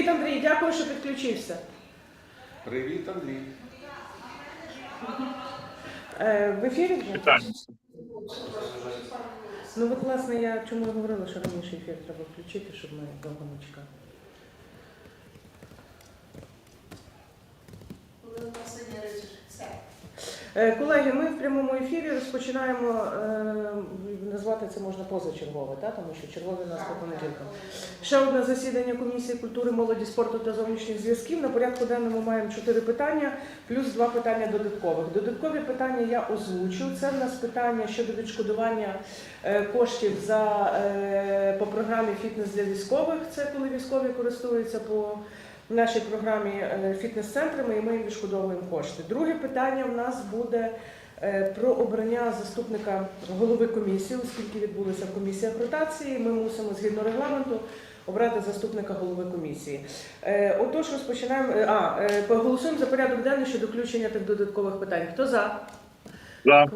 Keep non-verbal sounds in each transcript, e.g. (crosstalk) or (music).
Привіт, Андрій, дякую, що підключився. Привіт, Андрій. Е, в ефірі вже? Питання. Ну, от, власне, я чому і говорила, що раніше ефір треба включити, щоб ми довго не чекали. Е, Колеги, ми в прямому ефірі розпочинаємо е, назвати це можна позачергове, та? тому що чергове у нас по понеділкам. Ще одне засідання комісії культури, молоді, спорту та зовнішніх зв'язків. На порядку денному маємо чотири питання, плюс два питання додаткових. Додаткові питання я озвучу. Це в нас питання щодо відшкодування е, коштів за е, по програмі Фітнес для військових. Це коли військові користуються по нашій програмі е, фітнес-центрами, і ми їм відшкодовуємо кошти. Друге питання в нас буде е, про обрання заступника голови комісії, оскільки відбулася комісія ротації. Ми мусимо згідно регламенту. Обрати заступника голови комісії. Е, отож, розпочинаємо. А поголосуємо за порядок денний щодо включення тих додаткових питань. Хто за? За.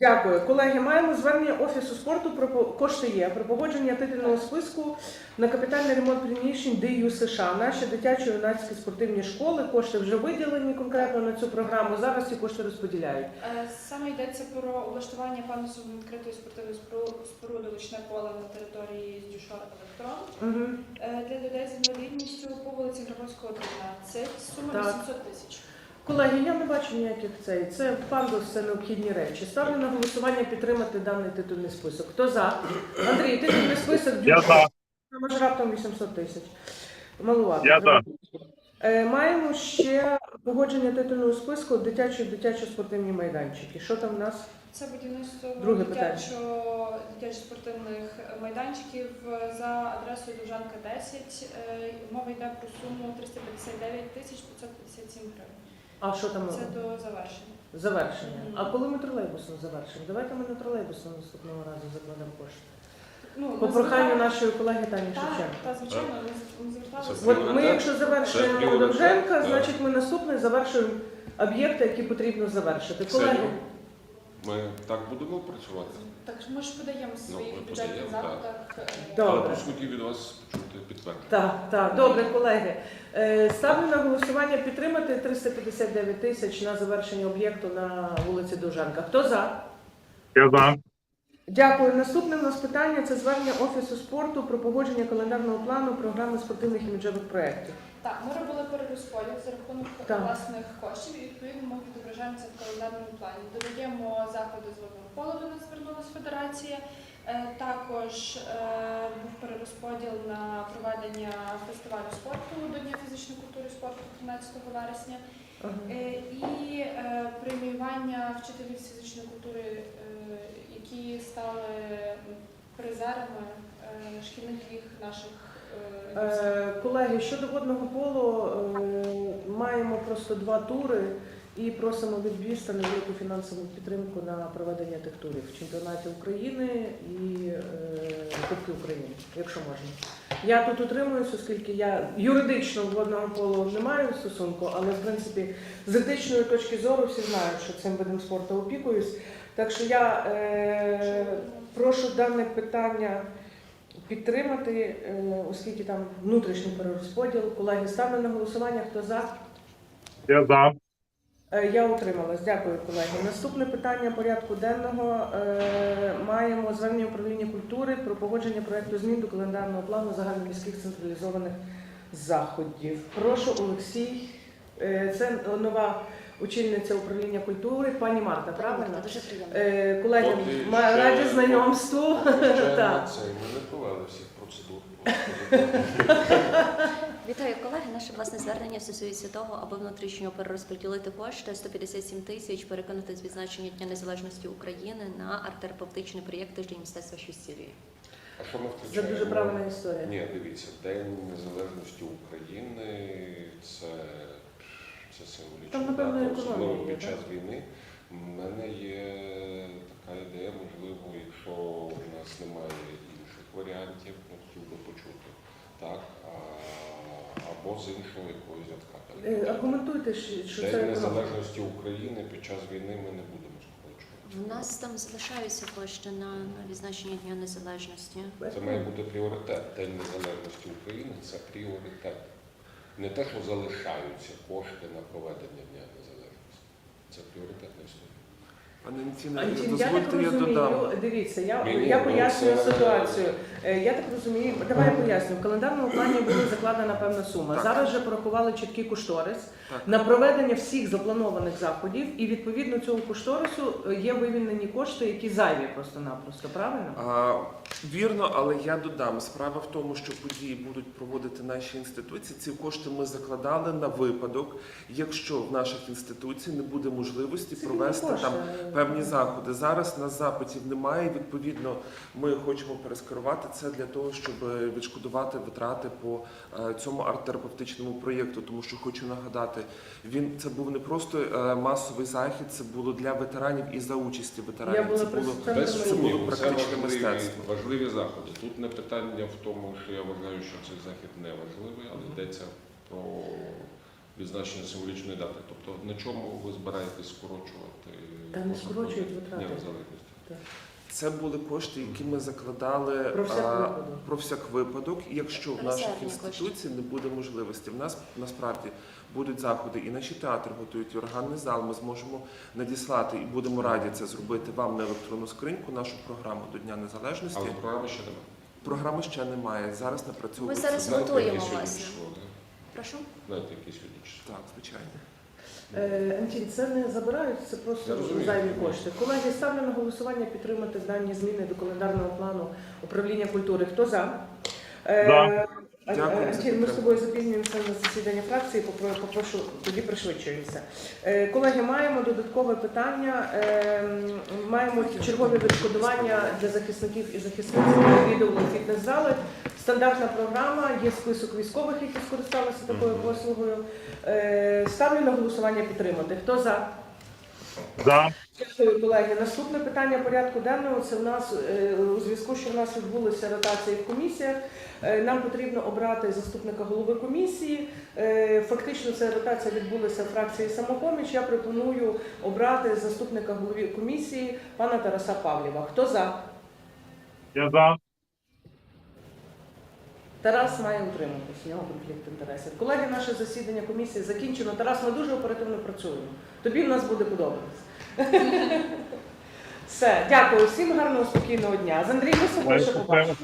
Дякую. Колеги, маємо звернення Офісу спорту про кошти є про погодження титульного списку на капітальний ремонт приміщень ДЮ США. Наші дитячі юнацькі спортивні школи. Кошти вже виділені конкретно на цю програму. Зараз ці кошти розподіляють. Е, Саме йдеться про облаштування пандусу відкритої спортивної спору- споруди «Лучне поле на території Дюшор Електрон Угу. Е, для людей з інвалідністю по вулиці Грабовського 13. Сума Так. 800 тисяч. Колеги, я не бачу ніяких цей. Це пандус, це необхідні речі. Ставлю на голосування підтримати даний титульний список. Хто за? Андрій, титульний список Я за. Може раптом 800 тисяч. Малувато. Я за. Е, Маємо ще погодження титульного списку дитячі дитячі спортивні майданчики. Що там в нас? Це будівництво Друге питання. дитячо, дитячих спортивних майданчиків за адресою Довжанка 10. Е, Мова йде про суму 359 тисяч 557 гривень. А що там Це до завершення. завершення? А коли ми тролейбусом завершимо? Давайте ми на тролейбусом наступного разу закладемо кошти. Ну, По ми проханню звертали- нашої колеги Тані Шевченко. та, звичайно, ми, ми зверталися. Це От ми, якщо Це завершуємо Довженка, так. значить ми наступний завершуємо об'єкти, які потрібно завершити. Колеги? Ми так будемо працювати? Так ми ж подаємо в своїх ми бюджетних подаємо, запитах. е, Добре. Але по суті від вас почути підтвердження. Так, так, добре, колеги. Е, Ставлю на голосування підтримати 359 тисяч на завершення об'єкту на вулиці Довженка. Хто за? Я за. Дякую. Наступне у нас питання це звернення Офісу спорту про погодження календарного плану програми спортивних іміджових проєктів. Так, ми робили перерозподіл за рахунок Так. власних коштів і відповідно ми відображаємо це в календарному плані. Додаємо заходи з водного пола, до нас звернулася федерація. Е, Також е, був перерозподіл на проведення фестивалю спорту до Дня фізичної культури і спорту 13 вересня. Е, І е, преміювання вчителів з фізичної культури, е, які стали призерами е, шкільних ліг наших Колеги, щодо водного полу е, маємо просто два тури і просимо від Біста невелику фінансову підтримку на проведення тих турів в чемпіонаті України і е, Кубки України, якщо можна. Я тут утримуюсь, оскільки я юридично водного полу не маю стосунку, але в принципі з етичної точки зору всі знають, що цим видом спорту опікуюсь. Так що я е, прошу дане питання підтримати, е, оскільки там внутрішній перерозподіл. Колеги, ставлю на голосування. Хто за? Я за. Е, Я утрималась. Дякую, колеги. Наступне питання порядку денного. Е, Маємо звернення управління культури про погодження проекту змін до календарного плану загальноміських централізованих заходів. Прошу, Олексій. Це нова очільниця управління культури, пані Марта, правильно? Дуже приємно. Е, Колеги, ще- раді знайомству. Ще (laughs) Так. це ми не провели всіх процедур. Вітаю колеги. Наше власне звернення стосується того, аби внутрішньо перерозподілити кошти 157 тисяч, переконати з відзначення Дня Незалежності України на арт-терапевтичний проєкт Тиждень мистецтва що. А що ми Це дуже правильна історія. Ні, дивіться, День Незалежності України це, це символічно. Там, напевно, дата, особливо є, під так? час війни. У мене є така ідея, можливо, якщо у нас немає інших варіантів, я хотів би почути. Так, а, або з іншого якогось рядка. Е, Аргументуйте, що що це День. Незалежності України під час війни ми не будемо скорочувати. У нас там залишаються кошти на, на відзначення Дня Незалежності. Це має бути пріоритет. День Незалежності України це пріоритет. Не те, що залишаються кошти на проведення Дня Незалежності. Це пріоритетна історія. Пане Антіне, Антін, я так дозвольте, я додам. дивіться, я, я ну, пояснюю це- ситуацію. Е, Я так розумію, давай я поясню. В календарному плані була закладена певна сума. Так. Зараз вже порахували чіткий кошторис Так. на проведення всіх запланованих заходів, і відповідно цього кошторису е, є вивільнені кошти, які зайві просто-напросто, правильно? А, вірно, але я додам. Справа в тому, що події будуть проводити наші інституції. Ці кошти ми закладали на випадок, якщо в наших інституцій не буде можливості Це провести там певні заходи. Зараз нас запитів немає. Відповідно, ми хочемо перескерувати це для того, щоб відшкодувати витрати по е, цьому арт-терапевтичному проєкту. Тому що хочу нагадати, він це був не просто е, масовий захід, це було для ветеранів і за участі Я ветеранів. була Це було Без це було практичне важливі, мистецтво. важливі заходи. Тут не питання в тому, що я вважаю, що цей захід не важливий, але йдеться про відзначення символічної дати. Тобто на чому ви збираєтесь скорочувати Та не скорочують витрати. Незалежності? Це були кошти, які ми закладали Про всяк а, випадок. про всяк випадок. І якщо в наших інституцій не буде можливості, в нас насправді будуть заходи, і наші театри готують і органний зал. Ми зможемо надіслати і будемо раді це зробити вам на електронну скриньку, нашу програму до Дня Незалежності. Але програми ще немає. Програми ще немає. Зараз напрацьовується. Ми зараз готуємо, власне. Прошу. Знаєте, яке сьогодні? Так, звичайно. Е, Антін, це не забирають, це Я просто розумію. зайві кошти. Колеги, ставлю на голосування підтримати дані зміни до календарного плану управління культури. Хто за? Е, За. А- Дякую за Антін, ми з тобою запізнюємося на засідання фракції, попрошу, тоді пришвидшуємося. Е, Колеги, маємо додаткове питання. Е, Маємо чергові відшкодування для захисників і захисниць, які відвідували фітнес-зали. Стандартна програма, є список військових, які скористалися такою послугою. Е, Ставлю на голосування підтримати. Хто за? За. Дякую, колеги. Наступне питання порядку денного це в нас е, у зв'язку, що в нас відбулися ротації в комісіях. е, Нам потрібно обрати заступника голови комісії. Е, Фактично, ця ротація відбулася в фракції самопоміч. Я пропоную обрати заступника голови комісії пана Тараса Павлєва. Хто за? Я за. Тарас має утриматись, у нього конфлікт інтересів. Колеги, наше засідання комісії закінчено. Тарас, ми дуже оперативно працюємо. Тобі в нас буде подобатися. (laughs) Все, дякую всім, гарного спокійного дня. З Андрієм собою ще побачимо.